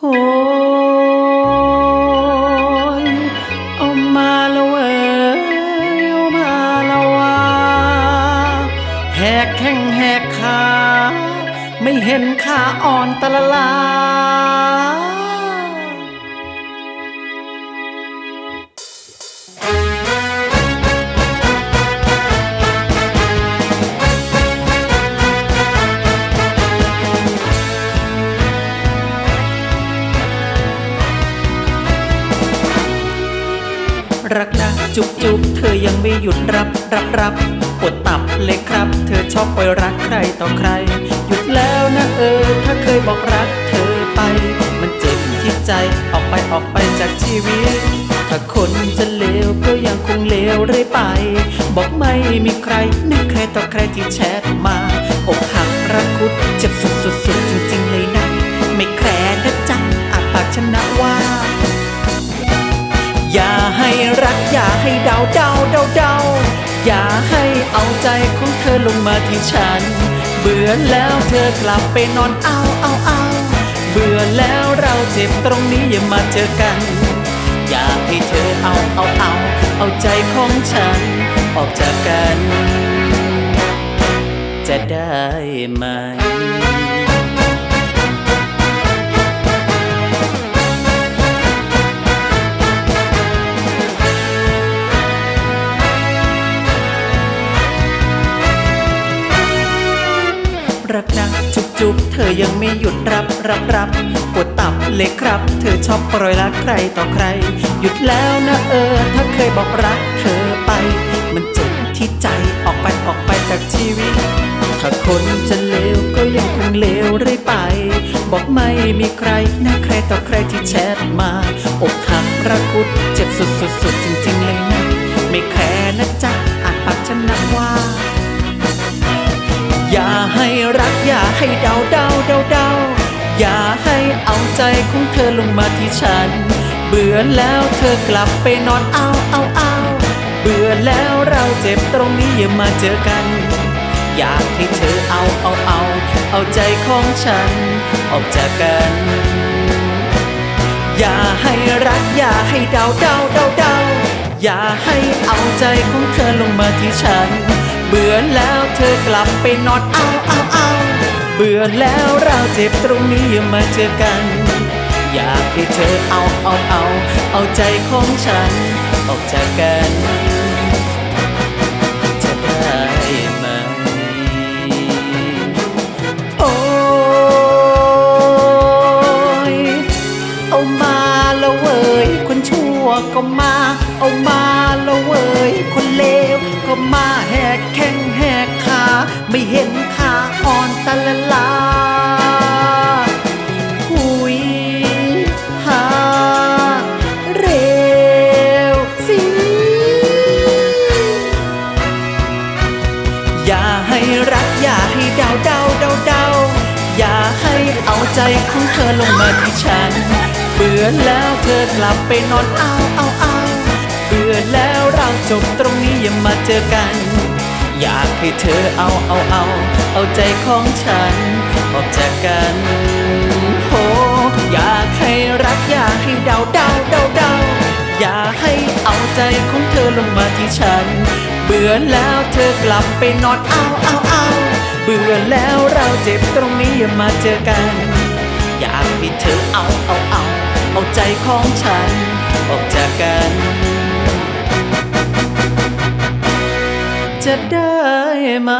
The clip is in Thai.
โอ้ยเอามาละเว้ยเอามาละว่าแหกแข้งแหกขา ไม่เห็นขาอ่อนตะละลา รักนะ จุบจุบเธอยังไม่หยุดรับรับรับปวดตับเลยครับ เธอชอบไปรักใครต่อใคร หยุดแล้วนะเออ ถ้าเคยบอกรักเธอไป มันเจ็บที่ใจออกไปออกไปจากชีวิต ถ้าคนจะเลวก็ยังคงเลวเรื่อยไป บอกไม่มีใครไม่ใครต่อใครที่แชทมาอกหักรักคุดเจ็บสุดสุด องเธอลงมาที่ฉัน เบื่อแล้วเธอกลับไปนอนเอาเอาเอาเบื่อแล้วเราเจ็บตรงนี้อย่ามาเจอกัน อยากให้เธอเอาเอาเอาเอาใจของฉัน ออกจากกัน จะได้ไหม รักนะจุบจุบเธอยังไม่หยุดรับรับรับปวดตับเลยครับ เธอชอบปล่อยรักใครต่อใคร หยุดแล้วนะเออ ถ้าเคยบอกรักเธอไป มันเจ็บที่ใจออกไปออกไปจากชีวิต ถ้าคนจะเลวก็ยังคงเลวเรื่อยไป บอกไม่มีใครนะใครต่อใครที่แชทมาอกหักรักคุดเจ็บสุดสุดสุดจริงๆ ให้เดาเดาเดาเดาอย่าให้เอาใจของเธอลงมาที่ฉัน เบื่อแล้วเธอกลับไปนอนเอาเอาเอาเบื่อแล้วเราเจ็บตรงนี้อย่ามาเจอกัน อยากให้เธอเอาเอาเอา เอาใจของฉัน ออกจากกัน อย่าให้รักอย่าให้เดาเดาเดาเดาอย่าให้เอาใจของเธอลงมาที่ฉัน เบื่อแล้วเธอกลับไปนอนเอาเอาเอา เบื่อแล้วเราเจ็บตรงนี้อย่ามาเจอกัน อยากให้เธอเอาเอาเอา เอาใจของฉัน ออกจากกันจะได้ไหมโอ้ยเอามาละเวยคนชั่วก็มา เอามาละเวยคนเลวก็มาแหกแข้งแหกขาไม่เห็น อ่อนตะละลาหุยหาเร็วสิ อย่าให้รักอย่าให้เดาเดาเดาเดาอย่าให้เอาใจของเธอลงมาที่ฉัน เบื่อแล้วเธอกลับไปนอนเอาเอาเอาเบื่อแล้วเราจบตรงนี้อย่ามาเจอกัน อยากให้เธอเอาเอาเอา เอาใจของฉัน ออกจากกันโอ้อยากให้รักอยากให้เดาเดาเดาเดาอย่าให้เอาใจของเธอลงมาที่ฉัน เบื่อแล้วเธอกลับไปนอนเอาเอาเอาเบื่อแล้วเราเจ็บตรงนี้อย่ามาเจอกัน อยากให้เธอเอาเอาเอา เอาใจของฉัน ออกจาก กันจะได้ไหม